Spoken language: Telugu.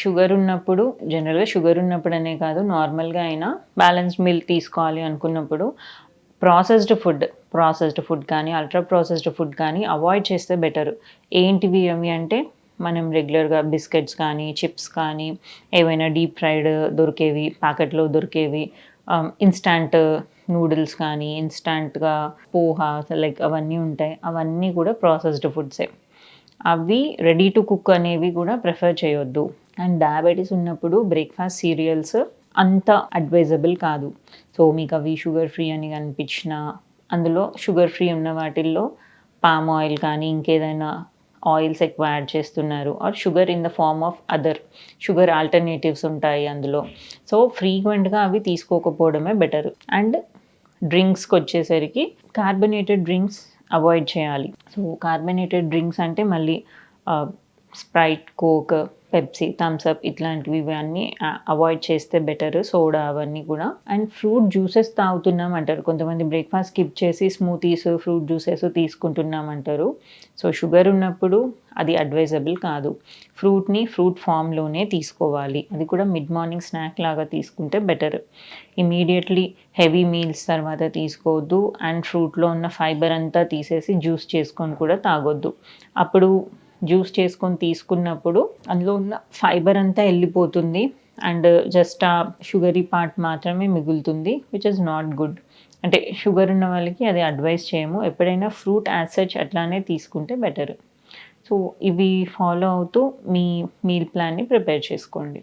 షుగర్ ఉన్నప్పుడు జనరల్గా షుగర్ ఉన్నప్పుడు అనే కాదు నార్మల్గా అయినా బ్యాలెన్స్ మీల్ తీసుకోవాలి అనుకున్నప్పుడు ప్రాసెస్డ్ ఫుడ్ ప్రాసెస్డ్ ఫుడ్ కానీ అల్ట్రా ప్రాసెస్డ్ ఫుడ్ కానీ అవాయిడ్ చేస్తే బెటర్. ఏంటివి అవి అంటే మనం రెగ్యులర్గా బిస్కెట్స్ కానీ చిప్స్ కానీ ఏవైనా డీప్ ఫ్రైడ్ దొరికేవి ప్యాకెట్లో దొరికేవి ఇన్స్టాంట్ నూడిల్స్ కానీ ఇన్స్టాంట్గా పోహా లైక్ అవన్నీ ఉంటాయి. అవన్నీ కూడా ప్రాసెస్డ్ ఫుడ్సే. అవి రెడీ టు కుక్ అనేవి కూడా ప్రిఫర్ చేయొద్దు. అండ్ డయాబెటీస్ ఉన్నప్పుడు బ్రేక్ఫాస్ట్ సీరియల్స్ అంత అడ్వైజబుల్ కాదు. సో మీకు అవి షుగర్ ఫ్రీ అని కనిపించిన అందులో షుగర్ ఫ్రీ ఉన్న వాటిల్లో పామ్ ఆయిల్ కానీ ఇంకేదైనా ఆయిల్స్ ఎక్కువ యాడ్ చేస్తున్నారు. Or sugar in the form of other. Sugar alternatives ఉంటాయి అందులో. సో ఫ్రీక్వెంట్గా అవి తీసుకోకపోవడమే బెటర్. అండ్ డ్రింక్స్కి వచ్చేసరికి కార్బనేటెడ్ డ్రింక్స్ అవాయిడ్ చేయాలి. సో కార్బనేటెడ్ డ్రింక్స్ అంటే మళ్ళీ స్ప్రైట్ కోక్ పెప్సీ థమ్స్అప్ ఇట్లాంటివి ఇవన్నీ అవాయిడ్ చేస్తే బెటర్ సోడా అవన్నీ కూడా. అండ్ ఫ్రూట్ జ్యూసెస్ తాగుతున్నాం అంటారు కొంతమంది బ్రేక్ఫాస్ట్ స్కిప్ చేసి స్మూతీస్ ఫ్రూట్ జ్యూసెస్ తీసుకుంటున్నాం అంటారు సో షుగర్ ఉన్నప్పుడు అది అడ్వైజబుల్ కాదు. ఫ్రూట్ని ఫ్రూట్ ఫామ్లోనే తీసుకోవాలి. అది కూడా మిడ్ మార్నింగ్ స్నాక్ లాగా తీసుకుంటే బెటర్. ఇమీడియట్లీ హెవీ మీల్స్ తర్వాత తీసుకోవద్దు. అండ్ ఫ్రూట్లో ఉన్న ఫైబర్ అంతా తీసేసి జ్యూస్ చేసుకొని కూడా తాగొద్దు. అప్పుడు జ్యూస్ చేసుకొని తీసుకున్నప్పుడు అందులో ఉన్న ఫైబర్ అంతా వెళ్ళిపోతుంది. అండ్ జస్ట్ ఆ షుగరీ పార్ట్ మాత్రమే మిగులుతుంది విచ్ ఇస్ నాట్ గుడ్ అంటే షుగర్ ఉన్న వాళ్ళకి అది అడ్వైస్ చేయము. ఎప్పుడైనా ఫ్రూట్ యాజ్ సచ్ అట్లానే తీసుకుంటే బెటర్. సో ఇవి ఫాలో అవుతూ మీ మీల్ ప్లాన్ని ప్రిపేర్ చేసుకోండి.